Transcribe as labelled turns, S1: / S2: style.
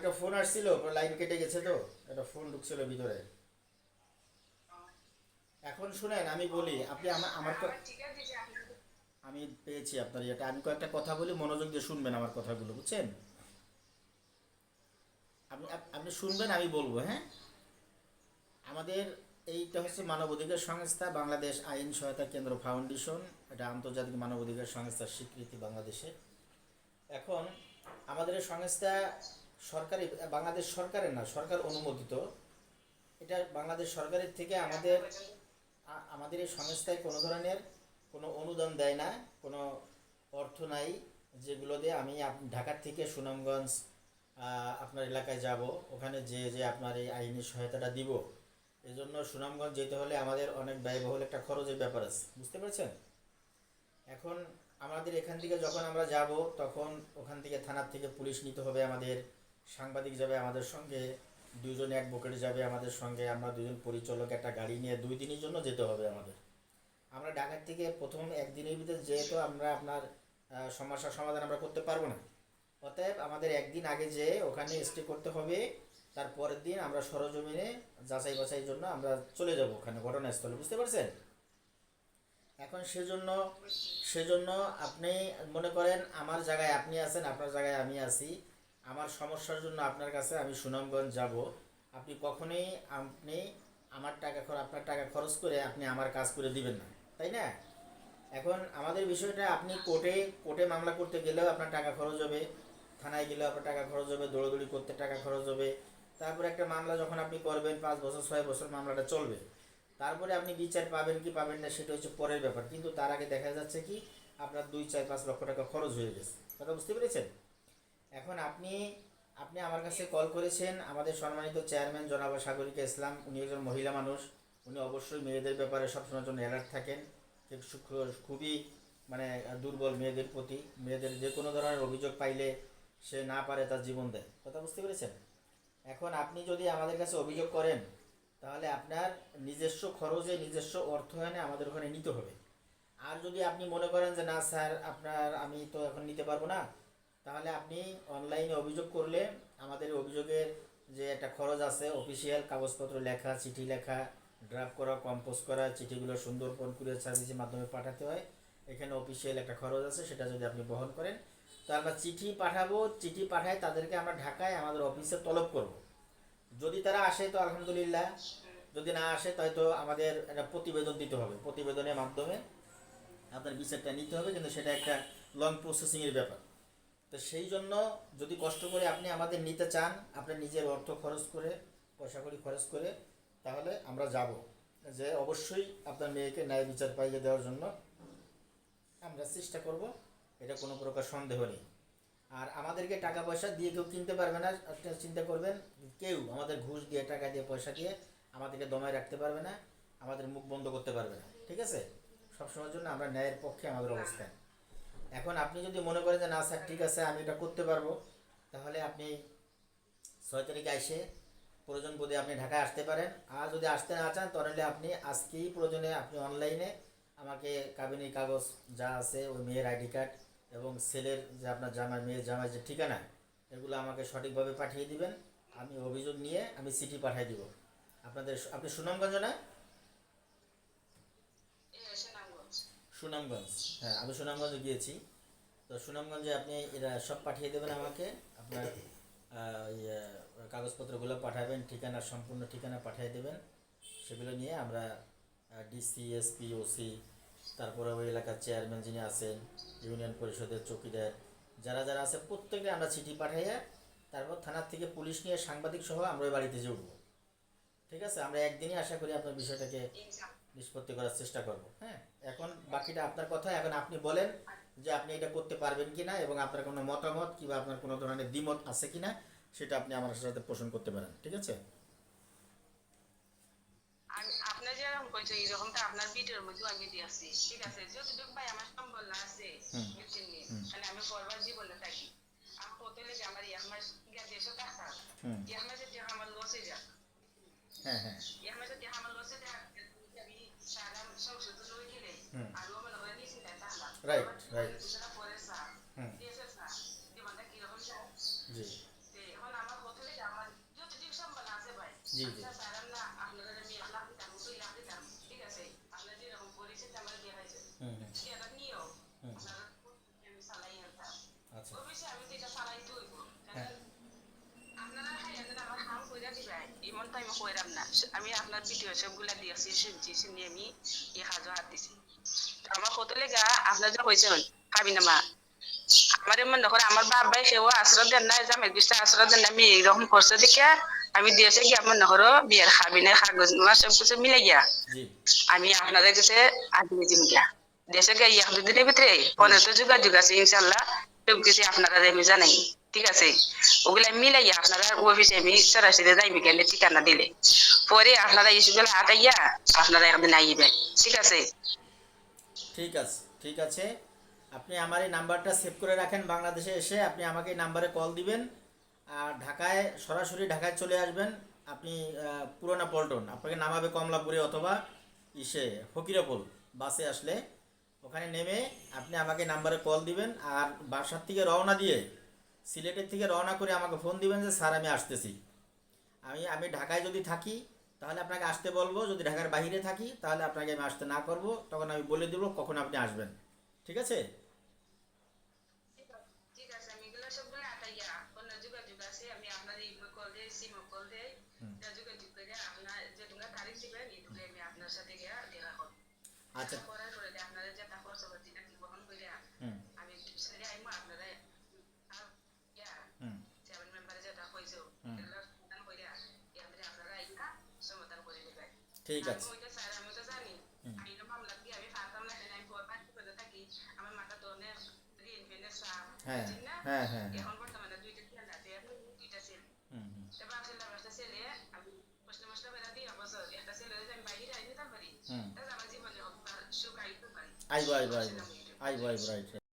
S1: একটা ফোন আসছিল লাইন কেটে গেছে তো একটা ফোন ঢুকছিল ভিতরে। এখন শুনেন আমি বলি আপনি আমার আমার
S2: আমি
S1: পেয়েছি আপনার ইয়েটা। আমি কয়েকটা কথা বলি মনোযোগ দিয়ে শুনবেন আমার কথাগুলো বুঝছেন? আপনি আপনি শুনবেন আমি বলব হ্যাঁ? আমাদের এইটা হচ্ছে মানবাধিকার সংস্থা বাংলাদেশ আইন সহায়তা কেন্দ্র ফাউন্ডেশন এটা আন্তর্জাতিক মানবাধিকার সংস্থার স্বীকৃতি বাংলাদেশে এখন আমাদের সংস্থা সরকারি, বাংলাদেশ সরকারের না, সরকার অনুমোদিত। এটা বাংলাদেশ সরকারের থেকে আমাদের আমাদের এই সংস্থায় কোনো ধরনের কোনো অনুদান দেয় না, কোনো অর্থ নাই, যেগুলো দিয়ে আমি ঢাকার থেকে সুনামগঞ্জ আপনার এলাকায় যাব, ওখানে যে যে আপনার এই আইনি সহায়তাটা দিব। এই জন্য সুনামগঞ্জ যেতে হলে আমাদের অনেক ব্যয়বহুল একটা খরচের ব্যাপার আছে, বুঝতে পারছেন? এখন আমাদের এখান থেকে যখন আমরা যাব, তখন ওখান থেকে থানার থেকে পুলিশ নিতে হবে আমাদের সাংবাদিক যাবে আমাদের সঙ্গে দুজন অ্যাডভোকেট যাবে আমাদের সঙ্গে, আমরা দুজন পরিচালক, একটা গাড়ি নিয়ে দুই দিনের জন্য যেতে হবে আমাদের। আমরা ঢাকার থেকে প্রথম একদিনের ভিতরে যেহেতু আমরা আপনার সমস্যার সমাধান আমরা করতে পারব না। অতএব আমাদের একদিন আগে যেয়ে ওখানে স্টে করতে হবে, তার পরের দিন আমরা সরজমিনে যাচাই বাছাইয়ের জন্য আমরা চলে যাব ওখানে ঘটনাস্থলে, বুঝতে পারছেন? এখন সেজন্য সেজন্য আপনি মনে করেন আমার জায়গায় আপনি আছেন, আপনার জায়গায় আমি আছি। আমার সমস্যার জন্য আপনার কাছে আমি সুনামগঞ্জ যাব। আপনি কখনোই আপনি আমার টাকা খরচ আপনার টাকা খরচ করে আপনি আমার কাজ করে দিবেন না, তাই না? এখন আমাদের বিষয়টা আপনি কোর্টে কোর্টে মামলা করতে গেলেও আপনার টাকা খরচ হবে, থানায় গেলেও আপনার টাকা খরচ হবে, দৌড়াদৌড়ি করতে টাকা খরচ হবে। তারপরে একটা মামলা যখন আপনি করবেন, পাঁচ বছর, ছয় বছর মামলাটা চলবে। তারপরে আপনি বিচার পাবেন কি পাবেন না সেটা হচ্ছে পরের ব্যাপার। কিন্তু তার আগে দেখা যাচ্ছে কি, আপনার দুই, চার, পাঁচ লক্ষ টাকা খরচ হয়ে গেছে। কথা বুঝতে পেরেছেন? এখন আপনি আপনি আমার কাছে কল করেছেন, আমাদের সম্মানিত চেয়ারম্যান জনাব সাগরিকা ইসলাম, উনি একজন মহিলা মানুষ, উনি অবশ্যই মেয়েদের ব্যাপারে সবসময় জন্য অ্যালার্ট থাকেন খুবই মানে দুর্বল মেয়েদের প্রতি, মেয়েদের যে কোনো ধরনের অভিযোগ পাইলে সে না পারে তার জীবন দেয়। কথা বুঝতে পেরেছেন? এখন আপনি যদি আমাদের কাছে অভিযোগ করেন, তাহলে আপনার নিজস্ব খরচে, নিজস্ব অর্থায়নে আমাদের ওখানে নিতে হবে। আর যদি আপনি মনে করেন যে, না স্যার, আপনার, আমি তো এখন নিতে পারব না তাহলে আপনি অনলাইনে অভিযোগ করলে আমাদের অভিযোগের যে একটা খরচ আছে অফিসিয়াল কাগজপত্র লেখা, চিঠি লেখা ড্রাফট করা কম্পোজ করা, চিঠিগুলো সুন্দর কোন কুরিয়ার সার্ভিসের মাধ্যমে পাঠাতে হয়। এখানে অফিসিয়াল একটা খরচ আছে, সেটা যদি আপনি বহন করেন। তো আমরা চিঠি পাঠাবো, চিঠি পাঠায় তাদেরকে আমরা ঢাকায় আমাদের অফিসে তলব করব। যদি তারা আসে তো আলহামদুলিল্লাহ, যদি না আসে হয়তো আমাদের একটা প্রতিবেদন দিতে হবে। প্রতিবেদনের মাধ্যমে আপনার বিচারটা নিতে হবে, কিন্তু সেটা একটা লং প্রসেসিংয়ের ব্যাপার। তো সেই জন্য যদি কষ্ট করে আপনি আমাদের নিতে চান, আপনার নিজের অর্থ খরচ করে পয়সা করি খরচ করে, তাহলে আমরা যাব। যে অবশ্যই আপনার মেয়েকে ন্যায় বিচার পাইয়ে দেওয়ার জন্য আমরা চেষ্টা করব, এটা কোনো প্রকার সন্দেহ নেই। আর আমাদেরকে টাকা পয়সা দিয়ে কেউ কিনতে পারবে না, আপনি চিন্তা করবেন, কেউ আমাদের ঘুষ দিয়ে, টাকা দিয়ে, পয়সা দিয়ে আমাদেরকে দমায় রাখতে পারবে না, আমাদের মুখ বন্ধ করতে পারবে না, ঠিক আছে? সবসময়ের জন্য আমরা ন্যায়ের পক্ষে আমাদের অবস্থান। এখন আপনি যদি মনে করেন যে, না স্যার, ঠিক আছে, আমি এটা করতে পারব, তাহলে আপনি ছয় তারিখে এসে প্রয়োজন বোধে আপনি ঢাকায় আসতে পারেন। আর যদি আসতে না চান, তাহলে আপনি আজকেই প্রয়োজনে আপনি অনলাইনে আমাকে কাবিনী কাগজ যা আছে, ওই মেয়ের আইডি কার্ড এবং ছেলের যে আপনার জামাই, মেয়ের জামাই যে ঠিকানা, এগুলো আমাকে সঠিকভাবে পাঠিয়ে দিবেন। আমি অভিযোগ নিয়ে আমি সিটি পাঠিয়ে দিব। আপনাদের, আপনি সুনামগঞ্জ না
S2: এই এসে নামগঞ্জ
S1: সুনামগঞ্জ। হ্যাঁ আমি সুনামগঞ্জে গিয়েছি। তো সুনামগঞ্জে আপনি এরা সব পাঠিয়ে দেবেন আমাকে। আপনার ইয়ে, কাগজপত্রগুলো পাঠাবেন ঠিকানা সম্পূর্ণ ঠিকানা পাঠিয়ে দেবেন। সেগুলো নিয়ে আমরা ডিসি এসপি ওসি তারপরে ওই এলাকার চেয়ারম্যান যিনি আছেন ইউনিয়ন পরিষদের চৌকিদার যারা যারা আছে প্রত্যেকে আমরা চিঠি পাঠাইয়া তারপর থানার থেকে পুলিশ নিয়ে সাংবাদিক সহ আমরা ওই বাড়িতে যে ঠিক আছে? আমরা একদিনই আশা করি আপনার বিষয়টাকে নিষ্পত্তি করার চেষ্টা করব। হ্যাঁ? এখন বাকিটা আপনার কথা এখন আপনি বলেন যে আপনি এটা করতে পারবেন কিনা এবং আপনার কোনো মতামত কিংবা আপনার কোনো ধরনের দ্বিমত আছে কিনা সেটা আপনি আমার সাথে পোষণ করতে পারেন ঠিক আছে?
S2: আপনার যেরকম কইছো আপনার ভিডিওর মধ্যে আমি দিয়েছি ঠিক আছে? যতটুকু ভাই আমার সম্বল না আছে বুঝছেন মানে আমি পরবার জীবনে থাকি। আমি আমার এক মাস গিয়া দেশে টাকা
S1: হুম।
S2: মাসে আমার লসে যাক।
S1: হ্যাঁ হ্যাঁ
S2: এক মাসে যে আমার লসে যাক আমি সারা সংসদ লই গেলে
S1: হুম।
S2: আর ও মানে ওরা নিচে দেয় তাহলে
S1: Right, right.
S2: পরে স্যার
S1: হুম।
S2: দিয়েছে স্যার জীবনটা কীরকম যায়
S1: জি জি জি
S2: আচ্ছা, আমি? আপনারা।
S1: আচ্ছা। হ্যাঁ।
S2: ভিডিও সবগুলা দিয়েছি, শুনছি, শুনে আমি এই কাজও হাত দিছি। আমার কত লেগা আপনার যে কইছেন, খাবি না মা। আমার আমার বাপ ভাই সেও আশ্রয় দেন না জামের বিষটা আশ্রয় দেন না আমি এইরকম করছে দেখে আমি দিয়েছে আমার নহর বিয়ের খাবি না কাগজ সব কিছু মিলে গিয়া। আমি আপনাদের কাছে আদিয়ে দিন গিয়া। দেশে গিয়ে এক দুদিনের ভিতরে তো যোগাযোগ আছে ইনশাল্লাহ সব কিছু আপনারা আমি জানাই ঠিক আছে? ওগুলা মিলাই আপনারা অফিসে আমি সরাসরি ঠিকানা দিলে। পরে আপনারা ইস্যুগুলো হাতাইয়া আপনারা একদিন আইবেন ঠিক আছে?
S1: ঠিক আছে ঠিক আছে। আপনি আমার এই নাম্বারটা সেভ করে রাখেন বাংলাদেশে এসে, আপনি আমাকে এই নাম্বারে কল দিবেন। আর ঢাকায়, সরাসরি ঢাকায় চলে আসবেন। আপনি পুরোনো পল্টন, আপনাকে নামাবে কমলাপুরে অথবা ইসে, ফকিরাপোল বাসে আসলে। ওখানে নেমে আপনি আমাকে নাম্বারে কল দিবেন। আর বাসার থেকে রওনা দিয়ে, সিলেটের থেকে রওনা করে আমাকে ফোন দিবেন যে, স্যার, আমি আসতেছি। আমি আমি ঢাকায় যদি থাকি তাহলে আপনাকে আসতে বলব যদি ঢাকার বাইরে থাকি তাহলে আপনাকে আমি আসতে না করব। তখন আমি বলে দেবো কখন আপনি আসবেন। ঠিক আছে?
S2: ঠিক তাহলে আমার জীবনে সুখ আইতে পারি
S1: আইবো আইবো আইবো আইবো আইবো রাইট